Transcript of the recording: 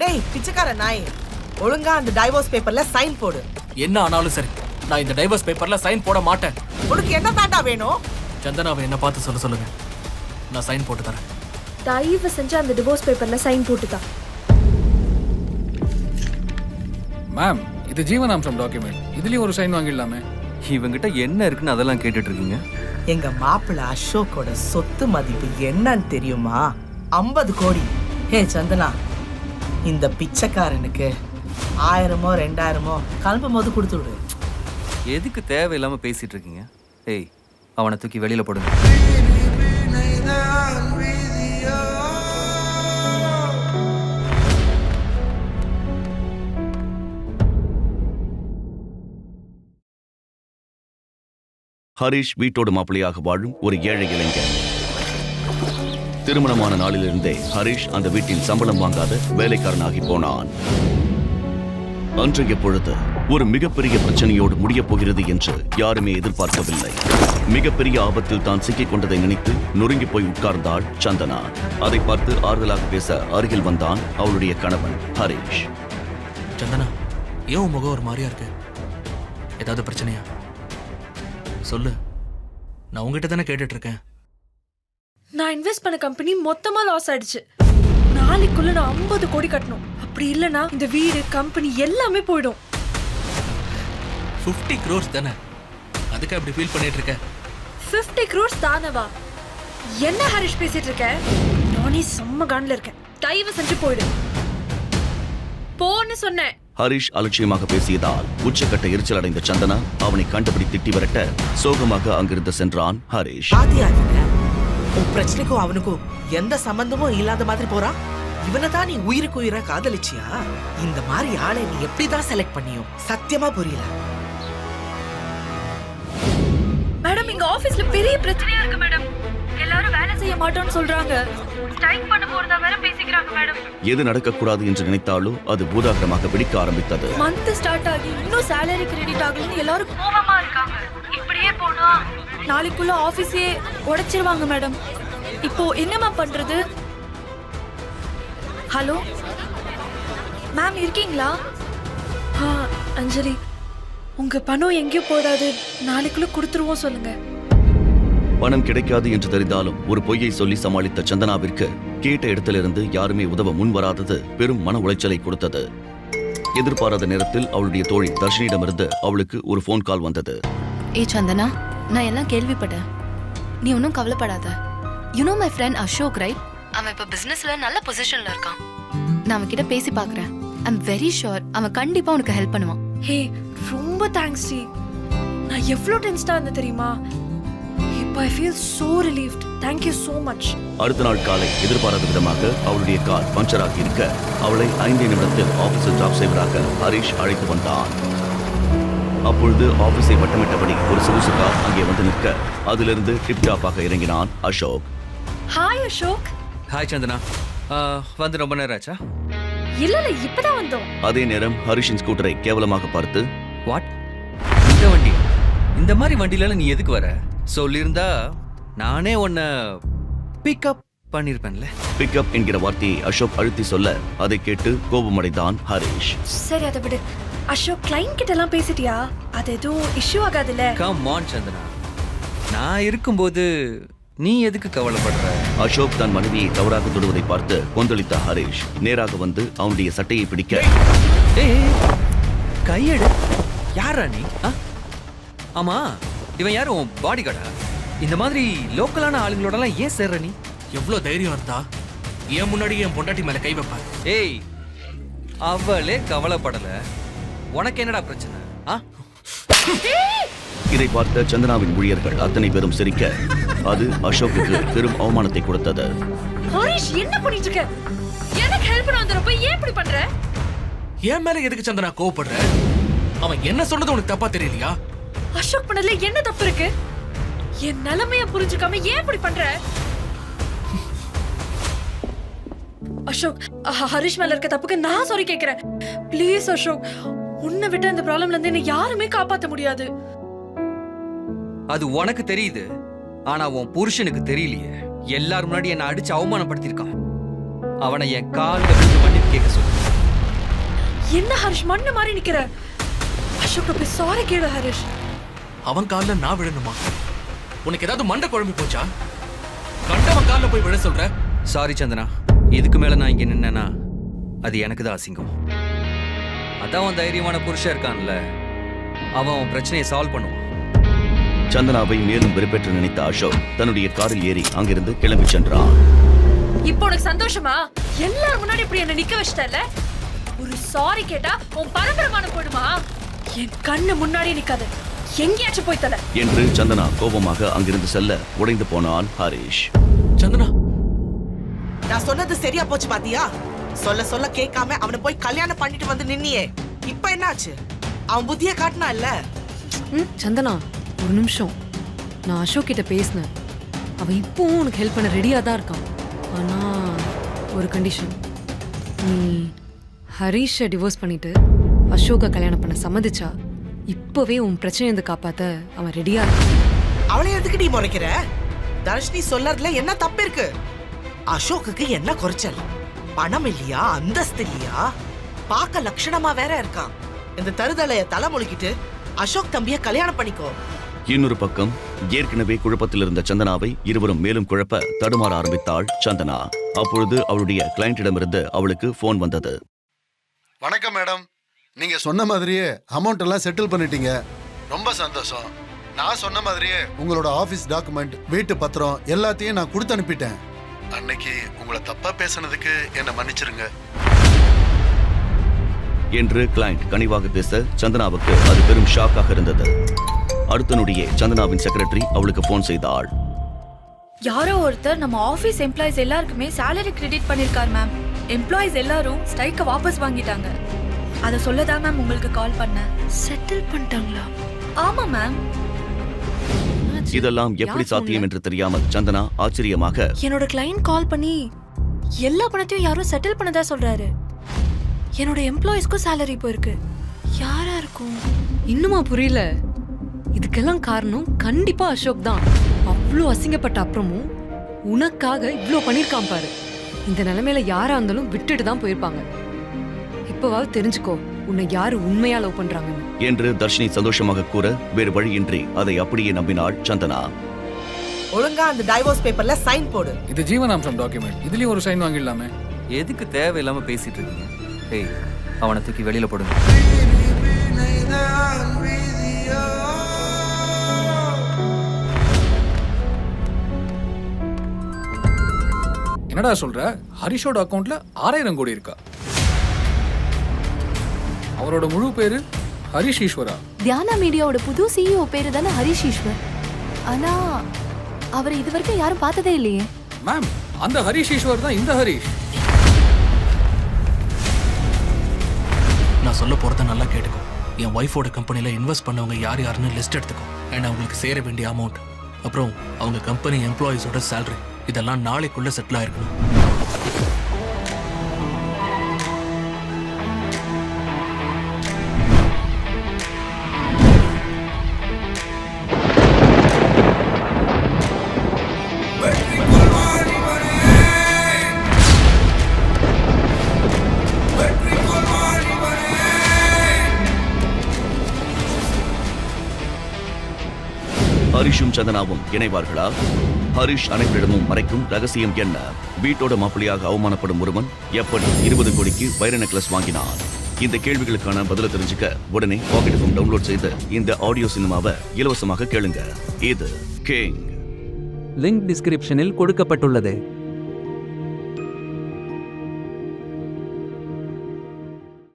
டேய் பிச்சைக்கார நாய். ஒழுங்கா அந்த டைவோர்ஸ் பேப்பர்ல சைன் போடு. என்ன ஆனாலும் சரி நான் இந்த டைவர்ஸ் பேப்பர்ல சைன் போட மாட்டேன். உனக்கு என்ன தாண்டா வேணும்? சந்தனாவை என்ன பார்த்து சொல்ல சொல்லுங்க. நான் சைன் போட்டு தரேன். தயவு செஞ்சு அந்த டிவோர்ஸ் பேப்பர்ல சைன் போட்டுதான் மேம் இது ஜீவனாம்சம் டாக்குமெண்ட் இதுலயும் ஒரு சைன் வாங்கிடலாமே. இவங்கிட்ட என்ன இருக்குன்னு அதெல்லாம் கேட்டுட்டு இருக்கீங்க எங்க மாப்பிள்ள அசோக்கோட சொத்து மதிப்பு என்னன்னு தெரியுமா? ஐம்பது கோடி. ஹே சந்தனா இந்த பிச்சைக்காரனுக்கு ஆயிரமோ ரெண்டாயிரமோ கிளம்பும் போது கொடுத்து விடு. எதுக்கு தேவையில்லாம பேசிட்டு இருக்கீங்க? ஏய் அவனை தூக்கி வெளியில போடுங்க. ஹரிஷ் வீட்டோடு மாப்பிள்ளையாக வாழும் ஒரு ஏழை இளைஞர். திருமணமான நாளிலிருந்தே ஹரிஷ் அந்த வீட்டின் சம்பளம் வாங்காத வேலைக்காரனாகி போனான். அன்றைய பொழுது ஒரு மிகப்பெரிய பிரச்சனையோடு முடியப் போகிறது என்று யாருமே எதிர்பார்க்கவில்லை. மிகப்பெரிய ஆபத்தில் தான் சிக்கிக் கொண்டதை நினைத்து நொறுங்கி போய் உட்கார்ந்தாள் சந்தனா. அதை பார்த்து ஆறுதலாக பேச அருகில் வந்தான் அவளுடைய கணவன் ஹரிஷ். சந்தனா ஏன் உன் முகம் ஒரு மாதிரியா இருக்கு? ஏதாவது பிரச்சனையா? சொல்லு. நான் உங்ககிட்ட தானே கேட்டுட்டு இருக்கேன். நான் இன்வெஸ்ட் பண்ண கம்பெனி மொத்தமா லாஸ் ஆயிடுச்சு. நாளைக்குள்ள நான் ஐம்பது கோடி கட்டணும். அப்படி இல்லனா இந்த வீடு கம்பெனி எல்லாமே போயிடும். 50 க்ரோர்ஸ் தானே? அதுக்கு அப்படி ஃபீல் பண்ணிட்டு இருக்க? 50 crores தானவா? என்ன ஹரிஷ் பேசிட்டு இருக்க? நானே செம்ம கான்ல இருக்கேன். தயவு செஞ்சு போயிடு. போன்னு சொன்னேன். ஹரிஷ் அலட்சியமாக பேசியதால் உச்சக்கட்ட எரிச்சல் அடைந்த சந்தனா அவனை கண்டுபிடி திட்டி விரட்ட சோகமாக அங்கிருந்து சென்றான் ஹரிஷ். பாத்தியா இவனை? உன் பிரச்சனைக்கும் அவனுக்கும் எந்த சம்பந்தமும் இல்லாத மாதிரி போறான் இவனை தான் நீ உயிருக்கு உயிரா காதலிச்சியா? இந்த மாதிரி ஆளை நீ எப்படிதான் செலக்ட் பண்ணியோ? சத்தியமா புரியல. மேடம் இங்க ஆபீஸ்ல பெரிய பிரச்சனையா இருக்கு மேடம். எல்லாரும் வேலை செய்ய மாட்டோம்னு சொல்றாங்க. ஸ்ட்ரைக் பண்ண போறதா வேற பேசிக்கிறாங்க மேடம். எது நடக்கக்கூடாது என்று நினைத்தாலோ அது பூதாகரமாக வெடிக்க ஆரம்பித்தது. மந்த் ஸ்டார்ட் ஆகி இன்னும் salary கிரெடிட் ஆகலன்னு எல்லாரும் கோவமா இருக்காங்க. இப்படியே போனா நாளைக்குள்ள ஆபீஸே உடைச்சிருவாங்க மேடம். இப்போ என்னம்மா பண்றது? ஹலோ மேம் இருக்கீங்களா? ஆ அஞ்சலி உங்க பணம் எங்கேயும் போடாது நாளைக்குள்ள கொடுத்துருவோம் சொல்லுங்க. பணம் கிடைக்காது என்று தெரிந்தாலும் ஒரு பொய்யை சொல்லி சமாளித்த சந்தனாவிற்கு கேட்ட இடத்திலிருந்து யாருமே உதவ முன்வராதது பெரும் மன உளைச்சலை கொடுத்தது. எதிர்பாராத நேரத்தில் அவளுடைய தோழி தர்ஷினியிடமிருந்து அவளுக்கு ஒரு ஃபோன் கால் வந்தது. ஏய் சந்தனா நான் எல்லாம் கேள்விப்பட்டேன். நீ ஒன்றும் கவலைப்படாத. You know my friend Ashok right அவன் இப்போ பிசினஸ்ல நல்ல பொசிஷன்ல இருக்கான். நான் அவன் கிட்ட பேசி பார்க்கறேன். ஐம் வெரி ஷுர் அவன் கண்டிப்பா உனக்கு ஹெல்ப் பண்ணுவான். ஹே ரொம்ப தேங்க்ஸ் டி. நான் எவ்வளோ டென்ஸ்டா இருந்தேன் தெரியுமா? I feel so relieved thank you so much அடுத்த நாள் காலை எதிர்பாராத விதமாக அவளுடைய கார் பஞ்சர் ஆகி இருக்க அவளை ஐந்து நிமிடத்தில் ஆபீஸில் டிராப் செய்வதாக ஹரிஷ் அழைத்து வந்தான். அப்பொழுது ஆபீஸை வட்டமிட்டபடி ஒரு சொகுசு கார் அங்கே வந்து நிற்க அதிலிருந்து டிப்டாப்பாக இறங்கினான் அசோக். ஹாய் அசோக் ஹாய் சந்தனா வந்து ரொம்ப நேரம் ஆச்சா? இல்ல இல்ல இப்பதான் வந்தோம். அதே நேரம் ஹரிஷின் ஸ்கூட்டரை கேவலமாக பார்த்து வாட் இந்த வண்டி? இந்த மாதிரி வண்டியில நீ எதுக்கு வர? சொல்லியிருந்தா நானே உன்னை பிக்கப் பண்ணியிருப்பேன்ல பிக்கப் என்கிற வார்த்தையை அசோக் அழுத்தி சொல்ல அதை கேட்டு கோபமடைந்தான் ஹரிஷ். சரி அதை விடு. அசோக் கிளைண்ட் கிட்ட எல்லாம் பேசிட்டியா? அது எதுவும் இஷ்யூ ஆகாதுல்ல. Come on Chandana. நான் இருக்கும்போது நீ எதுக்கு கவலைப்படுற? அசோக் தன் மனைவியை தவறாக தொடுவதை பார்த்து கொந்தளித்த ஹரிஷ் நேராக வந்து அவனுடைய சட்டையை பிடிக்க ஏய்! கையெடு. யாரா நீ? ஆ? ஆமா? இவன் யாரு? உன் பாடி கார்டா இந்த மாதிரி லோக்கலான ஆளுங்களோடலாம் ஏன் சேர்ற நீ? எவ்வளவு தைரியம் இருந்தா? என் முன்னாடி என் பொண்டாட்டி மேல கை வைப்பாரு. ஏய் அவளே கவலைப்படல. உனக்கு என்னடா பிரச்சனை? ஆ? இதை பார்த்த சந்தனாவின் ஊழியர்கள் அத்தனை பேரும் சிரிக்க அது அசோக்குக்கு பெரும் அவமானத்தை கொடுத்தது. ஹரிஷ் என்ன பண்ணிட்டு இருக்க எனக்கு ஹெல்ப் பண்ண வந்தறப்ப ஏன் இப்படி பண்ற? என் மேல எதுக்கு சந்தனா கோவப்படுற? அவன் என்ன சொன்னது உனக்கு தப்பா தெரியலையா? அசோக் பண்ணதுல என்ன தப்பு இருக்கு? என் நிலைமைய புரிஞ்சுக்காம ஏன் இப்படி பண்ற? அசோக் ஹரிஷ் மேல இருக்க தப்புக்கு நான் சாரி கேக்குறேன். ப்ளீஸ் அசோக் உன்னை விட்டு இந்த ப்ராப்ளம்ல இருந்து என்ன யாருமே காப்பாத்த முடியாது. அது உனக்கு தெரியுது. ஆனா உன் புருஷனுக்கு தெரியலையே. எல்லாரும் முன்னாடி என்ன அடிச்சு அவமானப்படுத்தியிருக்கான். அவனை என் விழுந்து மன்னிப்பு கேட்க சொல்லு. என்ன ஹரிஷ் மண்ணு மாதிரி நிக்கிற? அசோக் போய் சாரி கேளு ஹரிஷ். அவன் காலில் நான் விழணுமா? உனக்கு ஏதாவது மண்டை குழம்பு போச்சா? கண்டவன் காலில் போய் விழ சொல்ற? சாரி சந்தனா. இதுக்கு மேல நான் இங்க நின்னேன்னா அது எனக்கு தான் அசிங்கம். அதான் அவன் தைரியமான புருஷன் இருக்கான்ல. அவன் அவன் பிரச்சனையை சால்வ் பண்ணுவான். சந்தனாவை மேலும் வெறுப்பேற்ற நினைத்த அசோக் தன்னுடைய காரில் ஏறி அங்கிருந்து கிளம்பிச் சென்றான். இப்போ உனக்கு சந்தோஷமா? எல்லாரும் முன்னாடி இப்படி என்ன நிக்க வச்சிட்டல ஒரு சாரி கேட்டா உன் பரம்பரமான போடுமா என் கண்ணு முன்னாடி நிக்காது. எங்கேயாச்சும் போய் தல. என்று சந்தனா கோபமாக அங்கிருந்து செல்ல உடைந்து போனான் ஹரிஷ். சந்தனா? நான் சொன்னது சரியா போச்சு பாத்தியா? சொல்ல சொல்ல கேட்காம அவனை போய் கல்யாணம் பண்ணிட்டு வந்து நின்னியே. இப்ப என்னாச்சு? அவன் புத்திய காட்டினா இல்ல? ம் சந்தனா ஒரு நிமிஷம். நான் அசோக் கிட்ட பேசினேன். அவன் இப்போவும் உனக்கு ஹெல்ப் பண்ண ரெடியாக தான் இருக்கான். ஆனால் ஒரு கண்டிஷன் நீ ஹரீஷை டிவோர்ஸ் பண்ணிட்டு அசோக்கை கல்யாணம் பண்ண சம்மதிச்சா இப்போவே உன் பிரச்சனையை காப்பாற்ற அவன் ரெடியாக இருக்கான். அவளை எதுக்கு நீ முறைக்கிற? தர்ஷினி சொல்லறதுல என்ன தப்பு இருக்கு? அசோக்குக்கு என்ன குறைச்சல்? பணம் இல்லையா? அந்தஸ்து இல்லையா? பார்க்க லட்சணமா வேற இருக்கான். இந்த தருதலைய தலைமொழிக்கிட்டு அசோக் தம்பிய கல்யாணம் பண்ணிக்கோ. இன்னொரு பக்கம் ஏற்கனவே குழப்பத்தில் இருந்த சந்தனாவை இருவரும் மேலும் குழப்ப தடுமாற ஆரம்பித்தாள் சந்தனா. அப்பொழுது அவளுடைய கிளையண்டிடமிருந்து அவளுக்கு போன் வந்தது. வணக்கம் மேடம் நீங்க சொன்ன மாதிரியே அமௌண்ட் எல்லாம் செட்டில் பண்ணிட்டீங்க. ரொம்ப சந்தோஷம். நான் சொன்ன மாதிரியே உங்களோட ஆபீஸ் டாக்குமெண்ட் வீட்டு பத்திரம் எல்லாத்தையும் நான் கொடுத்து அனுப்பிட்டேன். அன்னைக்கு உங்களை தப்பா பேசுனதுக்கு என்ன மன்னிச்சிருங்க. என்று கிளையண்ட் கனிவாக பேச சந்தனாவுக்கு அது பெரும் ஷாக்காக இருந்தது. அடுத்த நொடியே சந்தனாவின் செக்ரட்டரி அவளுக்கு போன் செய்தாள். யாரோ ஒருத்தர் நம்ம ஆபீஸ் எம்ப்ளாயிஸ் எல்லாருக்குமே salary கிரெடிட் பண்ணிருக்கார் மேம் எம்ப்ளாயிஸ் எல்லாரும் ஸ்ட்ரைக்க வாபஸ் வாங்கிட்டாங்க. அத சொல்லதான் மேம் உங்களுக்கு கால் பண்ணேன். செட்டில் பண்ணிட்டாங்களா? ஆமா மேம் இதெல்லாம் எப்படி சாத்தியம்? என்று தெரியாமல் சந்தனா ஆச்சரியமாக என்னோட கிளையண்ட் கால் பண்ணி எல்லா பணத்தையும் யாரோ செட்டில் பண்ணதா சொல்றாரு. என்னோட எம்ப்ளாயிஸ்க்கும் salary போயிருக்கு. யாரா இருக்கும்? இன்னுமா புரியல. இதுக்கெல்லாம் காரணம் கண்டிப்பா அசோக் தான். அவ்வளோ அசிங்கப்பட்ட அப்புறமும் உனக்காக இவ்வளோ பண்ணியிருக்கான் பாரு. இந்த நிலைமையில யாரா இருந்தாலும் விட்டுட்டு தான் போயிருப்பாங்க. இப்போவாவது தெரிஞ்சுக்கோ. உன்னை யாரு உண்மையா லவ் பண்றாங்கன்னு. என்று தர்ஷினி சந்தோஷமாக கூற வேறு வழியின்றி அதை அப்படியே நம்பினாள் சந்தனா. ஒழுங்கா அந்த டைவோர்ஸ் பேப்பர்ல சைன் போடு. இது ஜீவனாம்சம் டாக்குமெண்ட் இதுலயும் ஒரு சைன் வாங்கிடலாமே. எதுக்கு தேவையில்லாம பேசிட்டு இருக்கீங்க? ஏய் அவனை தூக்கி வெளியில போடுங்க. என்னடா சொல்ற? ஹரிஷோட அக்கவுண்ட்ல ஆறாயிரம் கோடி இருக்கா? அவரோட முழு பேரு ஹரிஷ் ஈஸ்வரா தியானா மீடியாவோட புது சிஇஓ பேரு தானே ஹரிஷ் ஈஸ்வர் ஆனா அவரை இது வரைக்கும் யாரும் பார்த்ததே இல்லையே. மேம் அந்த ஹரிஷ் ஈஸ்வர் தான் இந்த ஹரிஷ். நான் சொல்ல போறத நல்லா கேட்டுக்கோ. என் ஒய்ஃபோட கம்பெனில இன்வெஸ்ட் பண்ணவங்க யார் யாருன்னு லிஸ்ட் எடுத்துக்கோ. அண்ட் அவங்களுக்கு சேர வேண்டிய அமௌண்ட் அப்புறம் அவங்க கம்பெனி எம்ப்ளாயீஸோட salary. இதெல்லாம் நாளைக்குள்ள செட்டில் ஆயிருக்கணும். ஹரிஷும் சந்தனாவும் இணைவார்களா? ஹரிஷ் அனைவரிடமும் மறைக்கும் ரகசியம் என்ன? வீட்டோட மாப்பிள்ளையாக அவமானப்படும் ஒருவன் எப்படி இருபது கோடிக்கு வைர நெக்லஸ் வாங்கினான். இந்த கேள்விகளுக்கான பதில தெரிஞ்சுக்க உடனே பாக்கெட் ஃபோன் டவுன்லோட் செய்து இந்த ஆடியோ சினிமாவை இலவசமாக கேளுங்க. இது கிங் லிங்க் டிஸ்கிரிப்ஷனில் கொடுக்கப்பட்டுள்ளது.